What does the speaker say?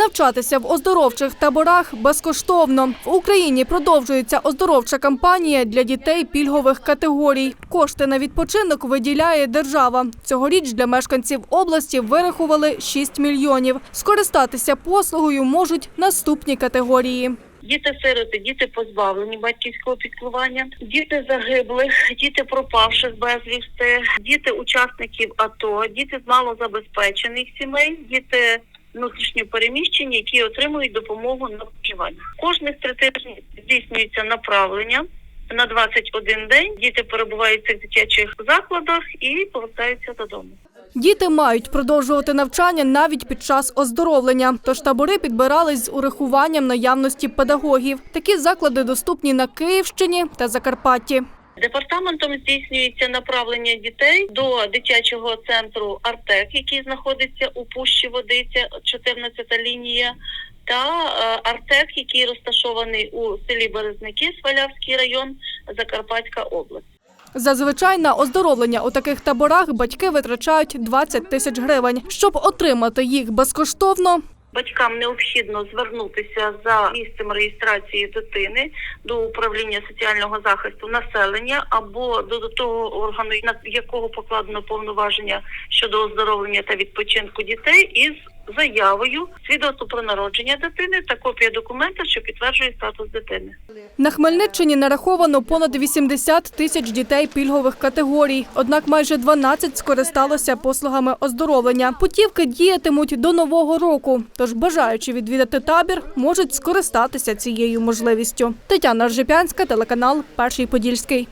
Навчатися в оздоровчих таборах безкоштовно. В Україні продовжується оздоровча кампанія для дітей пільгових категорій. Кошти на відпочинок виділяє держава. Цьогоріч для мешканців області вирахували 6 мільйонів. Скористатися послугою можуть наступні категорії. Діти-сироти, діти позбавлені батьківського піклування, діти загиблих, діти пропавших безвісти, діти учасників АТО, діти з малозабезпечених сімей, діти внутрішньо переміщені, які отримують допомогу на проживання. Кожних три тижні здійснюється направлення. На 21 день діти перебувають в цих дитячих закладах і повертаються додому. Діти мають продовжувати навчання навіть під час оздоровлення. Тож табори підбирались з урахуванням наявності педагогів. Такі заклади доступні на Київщині та Закарпатті. Департаментом здійснюється направлення дітей до дитячого центру Артек, який знаходиться у Пущі Водиця, 14 лінія, та е, Артек, який розташований у селі Березники, Свалявський район, Закарпатська область. Зазвичай на оздоровлення у таких таборах батьки витрачають 20 тисяч гривень. Щоб отримати їх безкоштовно, Батькам необхідно звернутися за місцем реєстрації дитини до управління соціального захисту населення або до того органу, на якого покладено повноваження щодо оздоровлення та відпочинку дітей, із заявою свідоцтво про народження дитини та копія документа, що підтверджує статус дитини. на Хмельниччині нараховано понад 80 тисяч дітей пільгових категорій. Однак майже 12 скористалося послугами оздоровлення. Путівки діятимуть до нового року. Тож бажаючи відвідати табір, можуть скористатися цією можливістю. Тетяна Ржепянська, телеканал Перший Подільський.